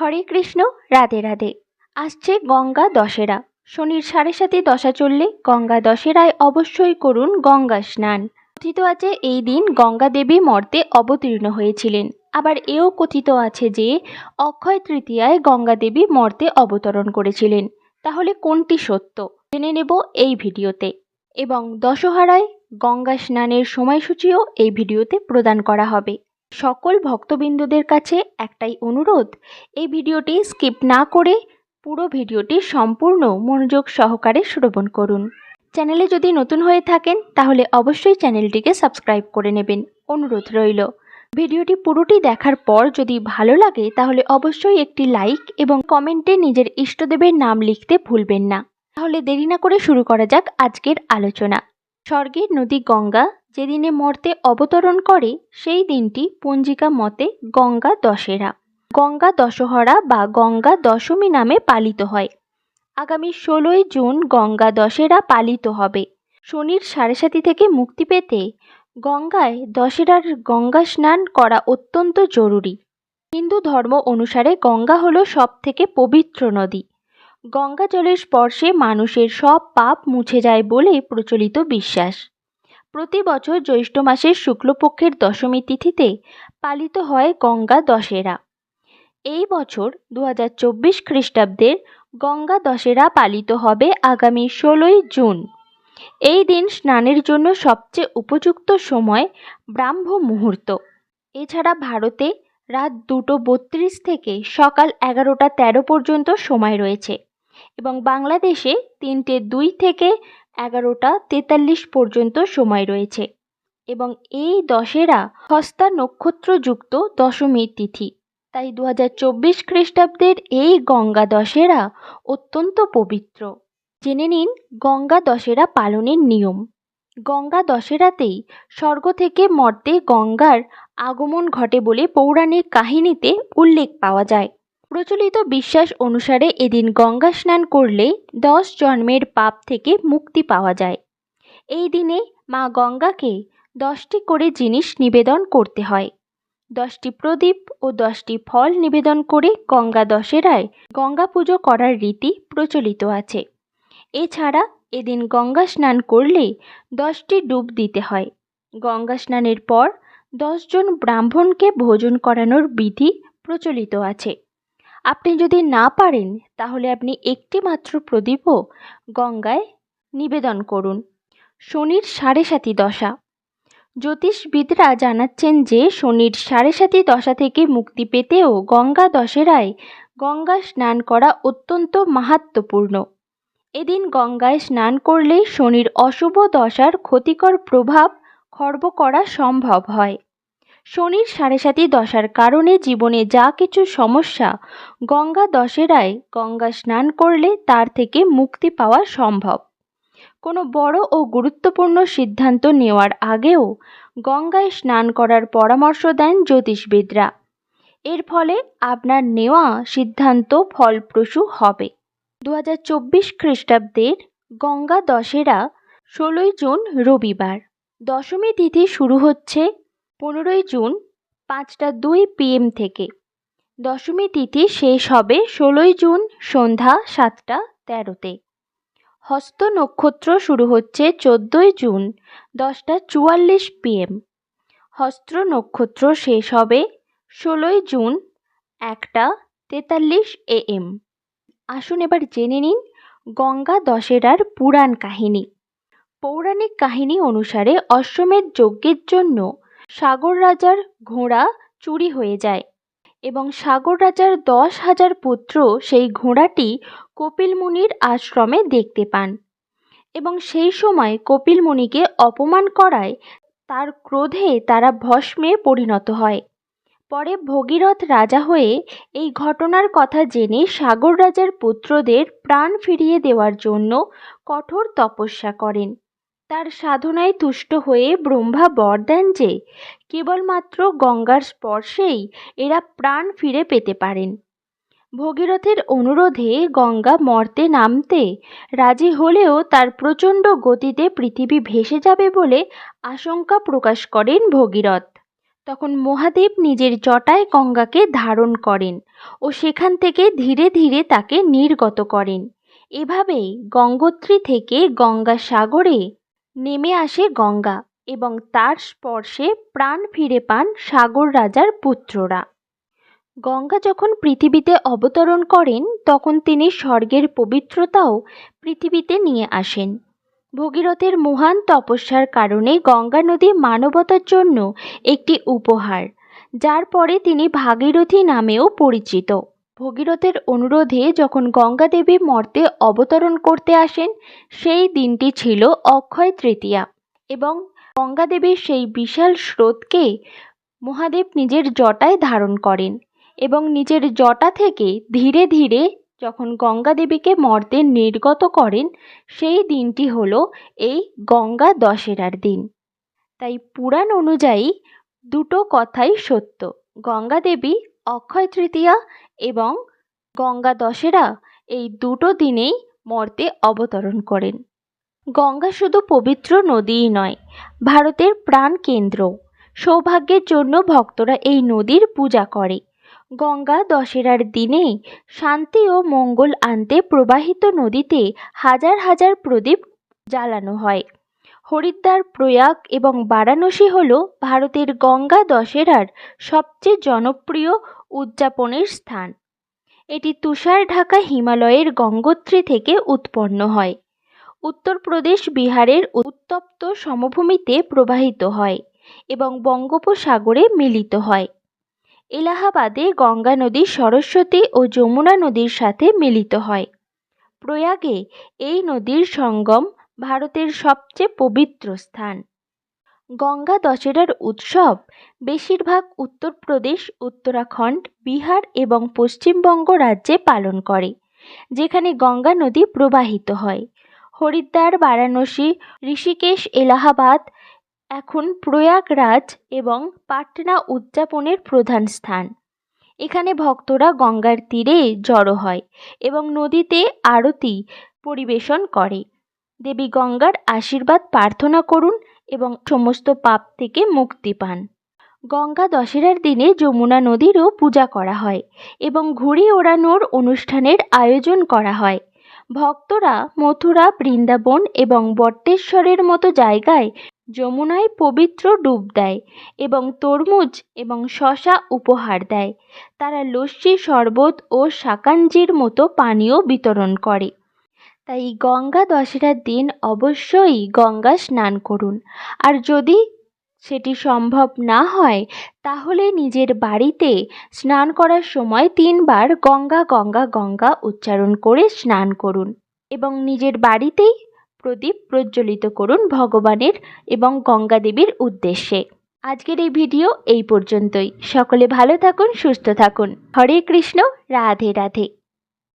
হরে কৃষ্ণ, রাধে রাধে। আসছে গঙ্গা দশেরা। শনির সাড়ে সাথে দশা চললে গঙ্গা দশেরায় অবশ্যই করুন গঙ্গা স্নান। কথিত আছে এই দিন গঙ্গা দেবী মর্তে অবতীর্ণ হয়েছিলেন। আবার এও কথিত আছে যে, অক্ষয় তৃতীয়ায় গঙ্গা দেবী মর্তে অবতরণ করেছিলেন। তাহলে কোনটি সত্য? জেনে নেব এই ভিডিওতে। এবং দশহারায় গঙ্গা স্নানের সময়সূচিও এই ভিডিওতে প্রদান করা হবে। সকল ভক্তবৃন্দদের কাছে একটাই অনুরোধ, এই ভিডিওটি স্কিপ না করে পুরো ভিডিওটি সম্পূর্ণ মনোযোগ সহকারে শ্রবণ করুন। চ্যানেলে যদি নতুন হয়ে থাকেন, তাহলে অবশ্যই চ্যানেলটিকে সাবস্ক্রাইব করে নেবেন। অনুরোধ রইল। ভিডিওটি পুরোটি দেখার পর যদি ভালো লাগে, তাহলে অবশ্যই একটি লাইক এবং কমেন্টে নিজের ইষ্টদেবের নাম লিখতে ভুলবেন না। তাহলে দেরি না করে শুরু করা যাক আজকের আলোচনা। স্বর্গের নদী গঙ্গা যেদিনে মর্তে অবতরণ করে, সেই দিনটি পঞ্জিকা মতে গঙ্গা দশেরা। গঙ্গা দশহরা বা গঙ্গা দশমী নামে পালিত হয়। আগামী ষোলোই জুন গঙ্গা দশেরা পালিত হবে। শনির সাড়ে সাতি থেকে মুক্তি পেতে গঙ্গায় দশেরার গঙ্গা স্নান করা অত্যন্ত জরুরি। হিন্দু ধর্ম অনুসারে গঙ্গা হলো সব থেকে পবিত্র নদী। গঙ্গা জলের স্পর্শে মানুষের সব পাপ মুছে যায় বলে প্রচলিত বিশ্বাস। প্রতি বছর জ্যৈষ্ঠ মাসের শুক্লপক্ষের দশমী তিথিতে পালিত হয় গঙ্গা দশেরা। এই বছর দু হাজার চব্বিশ খ্রিস্টাব্দের গঙ্গা দশেরা পালিত হবে আগামী ষোলোই জুন। এই দিন স্নানের জন্য সবচেয়ে উপযুক্ত সময় ব্রাহ্ম মুহূর্ত। এছাড়া ভারতে রাত দুটো বত্রিশ থেকে সকাল এগারোটা তেরো পর্যন্ত সময় রয়েছে এবং বাংলাদেশে তিনটে দুই থেকে এগারোটা তেতাল্লিশ পর্যন্ত সময় রয়েছে এবং এই দশেরা হস্তা নক্ষত্রযুক্ত দশমীর তিথি। তাই দু হাজার চব্বিশ খ্রিস্টাব্দের এই গঙ্গা দশেরা অত্যন্ত পবিত্র। জেনে নিন গঙ্গা দশেরা পালনের নিয়ম। গঙ্গা দশেরাতেই স্বর্গ থেকে মর্তে গঙ্গার আগমন ঘটে বলে পৌরাণিক কাহিনীতে উল্লেখ পাওয়া যায়। প্রচলিত বিশ্বাস অনুসারে এদিন গঙ্গা স্নান করলে দশ জন্মের পাপ থেকে মুক্তি পাওয়া যায়। এই দিনে মা গঙ্গাকে দশটি করে জিনিস নিবেদন করতে হয়। দশটি প্রদীপ ও দশটি ফল নিবেদন করে গঙ্গা দশেরায় গঙ্গা পুজো করার রীতি প্রচলিত আছে। এছাড়া এদিন গঙ্গা স্নান করলে দশটি ডুব দিতে হয়। গঙ্গা স্নানের পর দশজন ব্রাহ্মণকে ভোজন করানোর বিধি প্রচলিত আছে। আপনি যদি না পারেন, তাহলে আপনি একটি মাত্র প্রদীপও গঙ্গায় নিবেদন করুন। শনির সাড়ে সাতি দশা। জ্যোতিষবিদরা জানাচ্ছেন যে, শনির সাড়ে সাতি দশা থেকে মুক্তি পেতেও গঙ্গা দশেরায় গঙ্গা স্নান করা অত্যন্ত মাহাত্মপূর্ণ এদিন গঙ্গায় স্নান করলে শনির অশুভ দশার ক্ষতিকর প্রভাব খর্ব করা সম্ভব হয়। শনির সাড়ে সাতি দশার কারণে জীবনে যা কিছু সমস্যা, গঙ্গা দশেরায় গঙ্গা স্নান করলে তার থেকে মুক্তি পাওয়া সম্ভব। কোনো বড় ও গুরুত্বপূর্ণ সিদ্ধান্ত নেওয়ার আগেও গঙ্গায় স্নান করার পরামর্শ দেন জ্যোতিষবিদরা। এর ফলে আপনার নেওয়া সিদ্ধান্ত ফলপ্রসূ হবে। দু হাজার চব্বিশ খ্রিস্টাব্দের গঙ্গা দশেরা ষোলোই জুন রবিবার। দশমী তিথি শুরু হচ্ছে পনেরোই জুন পাঁচটা দুই পিএম থেকে। দশমী তিথি শেষ হবে ষোলোই জুন সন্ধ্যা সাতটা তেরোতে। হস্ত নক্ষত্র শুরু হচ্ছে চোদ্দোই জুন দশটা চুয়াল্লিশ পিএম হস্ত্র নক্ষত্র শেষ হবে ষোলোই জুন একটা তেতাল্লিশ এএম আসুন এবার জেনে নিন গঙ্গা দশেরার পুরাণ কাহিনী। পৌরাণিক কাহিনী অনুসারে অশ্বমেধ যজ্ঞের জন্য সাগর রাজার ঘোড়া চুরি হয়ে যায় এবং সাগর রাজার দশ হাজার পুত্র সেই ঘোড়াটি কপিল মুনির আশ্রমে দেখতে পান এবং সেই সময় কপিল মুনিকে অপমান করায় তার ক্রোধে তারা ভস্মে পরিণত হয়। পরে ভগীরথ রাজা হয়ে এই ঘটনার কথা জেনে সাগর রাজার পুত্রদের প্রাণ ফিরিয়ে দেওয়ার জন্য কঠোর তপস্যা করেন। তার সাধনায় তুষ্ট হয়ে ব্রহ্মা বর দেন যে, কেবলমাত্র গঙ্গার স্পর্শেই এরা প্রাণ ফিরে পেতে পারেন। ভগীরথের অনুরোধে গঙ্গা মর্তে নামতে রাজি হলেও তার প্রচণ্ড গতিতে পৃথিবী ভেসে যাবে বলে আশঙ্কা প্রকাশ করেন ভগীরথ। তখন মহাদেব নিজের জটায় গঙ্গাকে ধারণ করেন ও সেখান থেকে ধীরে ধীরে তাকে নির্গত করেন। এভাবেই গঙ্গোত্রী থেকে গঙ্গা সাগরে নেমে আসে গঙ্গা এবং তার স্পর্শে প্রাণ ফিরে পান সাগর রাজার পুত্ররা। গঙ্গা যখন পৃথিবীতে অবতরণ করেন, তখন তিনি স্বর্গের পবিত্রতাও পৃথিবীতে নিয়ে আসেন। ভগীরথের মহান তপস্যার কারণে গঙ্গা নদী মানবতার জন্য একটি উপহার, যার পরে তিনি ভাগীরথী নামেও পরিচিত। ভগীরথের অনুরোধে যখন গঙ্গা দেবী মর্তে অবতরণ করতে আসেন, সেই দিনটি ছিল অক্ষয় তৃতীয়া এবং গঙ্গা দেবীর সেই বিশাল স্রোতকে মহাদেব নিজের জটায় ধারণ করেন এবং নিজের জটা থেকে ধীরে ধীরে যখন গঙ্গা দেবীকে মর্তে নির্গত করেন, সেই দিনটি হল এই গঙ্গা দশেরার দিন। তাই পুরাণ অনুযায়ী দুটো কথাই সত্য। গঙ্গা দেবী অক্ষয় তৃতীয়া এবং গঙ্গা দশেরা এই দুটো দিনেই মর্তে অবতরণ করেন। গঙ্গা শুধু পবিত্র নদীই নয়, ভারতের প্রাণ কেন্দ্র। সৌভাগ্যের জন্য ভক্তরা এই নদীর পূজা করে। গঙ্গা দশেরার দিনে শান্তি ও মঙ্গল আনতে প্রবাহিত নদীতে হাজার হাজার প্রদীপ জ্বালানো হয়। হরিদ্বার, প্রয়াগ এবং বারাণসী হল ভারতের গঙ্গা দশেরার সবচেয়ে জনপ্রিয় উদযাপনের স্থান। এটি তুষার ঢাকা হিমালয়ের গঙ্গোত্রী থেকে উৎপন্ন হয়। উত্তরপ্রদেশ বিহারের উত্তপ্ত সমভূমিতে প্রবাহিত হয় এবং বঙ্গোপসাগরে মিলিত হয়। এলাহাবাদে গঙ্গা নদী সরস্বতী ও যমুনা নদীর সাথে মিলিত হয়। প্রয়াগে এই নদীর সঙ্গম ভারতের সবচেয়ে পবিত্র স্থান। গঙ্গা দশেরার উৎসব বেশিরভাগ উত্তরপ্রদেশ, উত্তরাখণ্ড, বিহার এবং পশ্চিমবঙ্গ রাজ্যে পালন করে, যেখানে গঙ্গা নদী প্রবাহিত হয়। হরিদ্বার, বারাণসী, ঋষিকেশ, এলাহাবাদ এখন প্রয়াগরাজ এবং পাটনা উদযাপনের প্রধান স্থান। এখানে ভক্তরা গঙ্গার তীরে জড়ো হয় এবং নদীতে আরতি পরিবেশন করে। দেবী গঙ্গার আশীর্বাদ প্রার্থনা করুন এবং সমস্ত পাপ থেকে মুক্তি পান। গঙ্গা দশেরার দিনে যমুনা নদীরও পূজা করা হয় এবং ঘুড়ি ওড়ানোর অনুষ্ঠানের আয়োজন করা হয়। ভক্তরা মথুরা, বৃন্দাবন এবং বট্টেশ্বরের মতো জায়গায় যমুনায় পবিত্র ডুব দেয় এবং তরমুজ এবং শশা উপহার দেয়। তারা লস্যি, শরবত ও শাকাঞ্জির মতো পানীয় বিতরণ করে। তাই গঙ্গা দশেরার দিন অবশ্যই গঙ্গা স্নান করুন। আর যদি সেটি সম্ভব না হয়, তাহলে নিজের বাড়িতে স্নান করার সময় তিনবার গঙ্গা গঙ্গা গঙ্গা উচ্চারণ করে স্নান করুন এবং নিজের বাড়িতেই প্রদীপ প্রজ্বলিত করুন ভগবানের এবং গঙ্গা দেবীর উদ্দেশ্যে। আজকের এই ভিডিও এই পর্যন্তই। সকলে ভালো থাকুন, সুস্থ থাকুন। হরে কৃষ্ণ, রাধে রাধে।